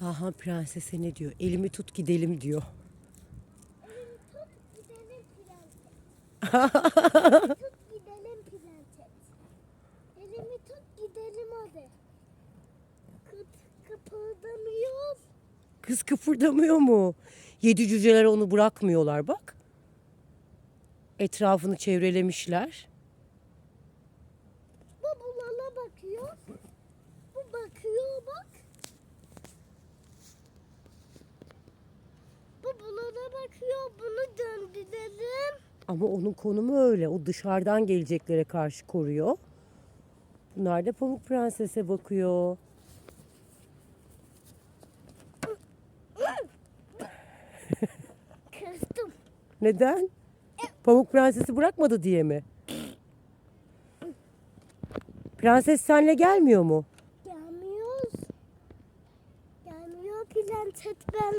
Daha prensese ne diyor? Elimi tut gidelim diyor. Elimi tut gidelim prenses. Elimi tut gidelim hadi. Kıt kıpırdamıyor. Kız kıpırdamıyor mu? Yedi cüceler onu bırakmıyorlar bak. Etrafını çevrelemişler. Bu bakıyor bak. Bu bulana bakıyor. Bunu döndürelim. Ama onun konumu öyle. O dışarıdan geleceklere karşı koruyor. Bunlar da Pamuk Prenses'e bakıyor. Kıstım. Neden? Pamuk Prenses'i bırakmadı diye mi? Prenses senle gelmiyor mu? Gelmiyoruz. Gelmiyor prenses ben